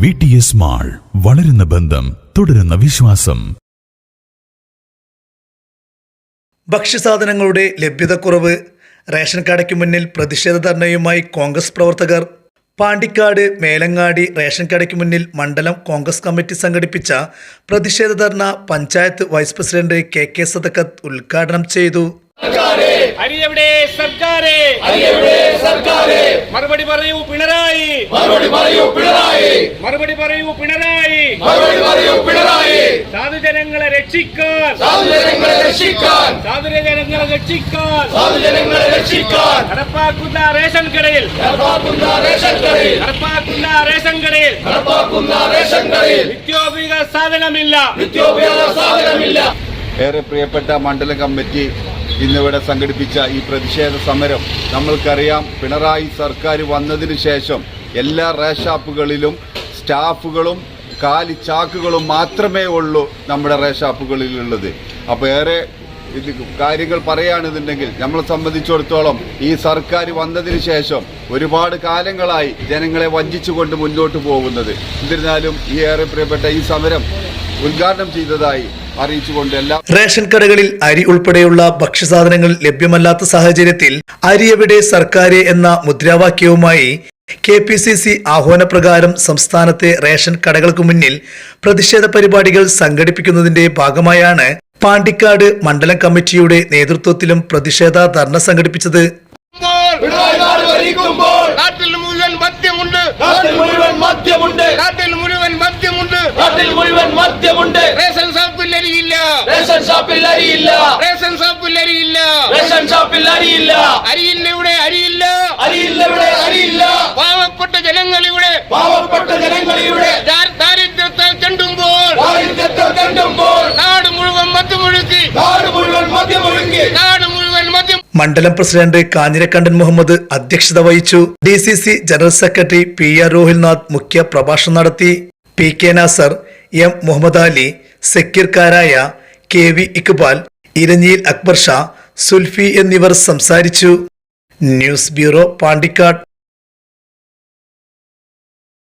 V T S mall വളരുന്ന ബന്ധം തുടരുന്ന വിശ്വാസം. ഭക്ഷ്യസാധനങ്ങളുടെ ലഭ്യതക്കുറവ് റേഷൻ കടയ്ക്ക് മുന്നിൽ പ്രതിഷേധ ധർണയുമായി കോൺഗ്രസ് പ്രവർത്തകർ. പാണ്ടിക്കാട് മേലങ്ങാടി റേഷൻ കടയ്ക്ക് മുന്നിൽ മണ്ഡലം കോൺഗ്രസ് കമ്മിറ്റി സംഘടിപ്പിച്ച പ്രതിഷേധ ധർണ panchayat vice president K K Sadakkath ഉദ്ഘാടനം ചെയ്തു. സർക്കാരെ മറുപടി പറയൂ പിണറായി. മറുപടി പറയൂ പിണറായി. മറുപടി പറയൂ പിണറായി. മറുപടി പറയൂ പിണറായി. സാധുജനങ്ങളെ രക്ഷിക്കാൻ. സാധുജനങ്ങളെ രക്ഷിക്കാൻ. സാധുജനങ്ങളെ രക്ഷിക്കാൻ. സാധുജനങ്ങളെ രക്ഷിക്കാൻ. നടപ്പാക്കുന്ന റേഷൻ കടയിൽ. നടപ്പാക്കുന്ന റേഷൻ കടയിൽ. നടപ്പാക്കുന്ന റേഷൻ കടയിൽ. നടപ്പാക്കുന്ന റേഷൻ കടയിൽ. നിത്യോപയോഗ സാധനമില്ല. നിത്യോപയോഗ സാധനമില്ല. ഏറെ പ്രിയപ്പെട്ട മണ്ഡല കമ്മിറ്റി ഇന്നിവിടെ സംഘടിപ്പിച്ച ഈ പ്രതിഷേധ സമരം നമ്മൾക്കറിയാം പിണറായി സർക്കാർ വന്നതിന് ശേഷം എല്ലാ റേഷാപ്പുകളിലും സ്റ്റാഫുകളും കാലി ചാക്കുകളും മാത്രമേ ഉള്ളൂ നമ്മുടെ റേഷാപ്പുകളിലുള്ളത് അപ്പോൾ ഏറെ ഇത് കാര്യങ്ങൾ പറയുകയാണെന്നുണ്ടെങ്കിൽ നമ്മളെ സംബന്ധിച്ചിടത്തോളം ഈ സർക്കാർ വന്നതിന് ശേഷം ഒരുപാട് കാലങ്ങളായി ജനങ്ങളെ വഞ്ചിച്ചുകൊണ്ട് മുന്നോട്ട് പോകുന്നത്. എന്നിരുന്നാലും ഈ ഏറെ പ്രിയപ്പെട്ട ഈ സമരം ഉദ്ഘാടനം ചെയ്തതായി അറിയിച്ചുകൊണ്ട് എല്ലാ റേഷൻ കടകളിൽ അരി ഉൾപ്പെടെയുള്ള ഭക്ഷ്യസാധനങ്ങൾ ലഭ്യമല്ലാത്ത സാഹചര്യത്തിൽ അരി എവിടെ സർക്കാർ എന്ന മുദ്രാവാക്യവുമായി കെ പി സി സി ആഹ്വാനപ്രകാരം സംസ്ഥാനത്തെ റേഷൻ കടകൾക്ക് മുന്നിൽ പ്രതിഷേധ പരിപാടികൾ സംഘടിപ്പിക്കുന്നതിന്റെ ഭാഗമായാണ് പാണ്ടിക്കാട് മണ്ഡലം കമ്മിറ്റിയുടെ നേതൃത്വത്തിലും പ്രതിഷേധ ധർണ സംഘടിപ്പിച്ചത്. നാട്ടിൽ മുഴുവൻ മദ്യമുണ്ട്. നാട്ടിൽ മുഴുവൻ മദ്യമുണ്ട്. നാട്ടിൽ മുഴുവൻ മദ്യമുണ്ട്. നാട്ടിൽ മുഴുവൻ റേഷൻ ഷോപ്പിൽ അരിയില്ല. റേഷൻ ഷോപ്പിൽ അരിയില്ല. റേഷൻ ഷോപ്പിൽ അരിയില്ല. അരിയില്ല ഇവിടെ അരിയില്ല. അരിയില്ല ഇവിടെ അരിയില്ല. പാവപ്പെട്ട ജനങ്ങളിവിടെ പാവപ്പെട്ട ജനങ്ങളിവിടെ ദാരിദ്ര്യത്തെ ചെണ്ടുമ്പോൾ. ദാരിദ്ര്യത്തെ കണ്ടുമ്പോൾ നാട് മുഴുവൻ മദ്യമൊഴുക്കി നാട് മുഴുവൻ മദ്യമൊഴുക്കി നാട് മുഴുവൻ മദ്യം. മണ്ഡലം പ്രസിഡന്റ് കാഞ്ഞിരക്കണ്ടൻ മുഹമ്മദ് അധ്യക്ഷത വഹിച്ചു. D C C general secretary P R Rohilnath മുഖ്യ പ്രഭാഷണം നടത്തി. P K Nasar M Muhammad Ali സക്കീർക്കാരായ K V Iqbal Iranjiyil Akbar Shah Sulfi എന്നിവർ സംസാരിച്ചു. News bureau Pandikkad.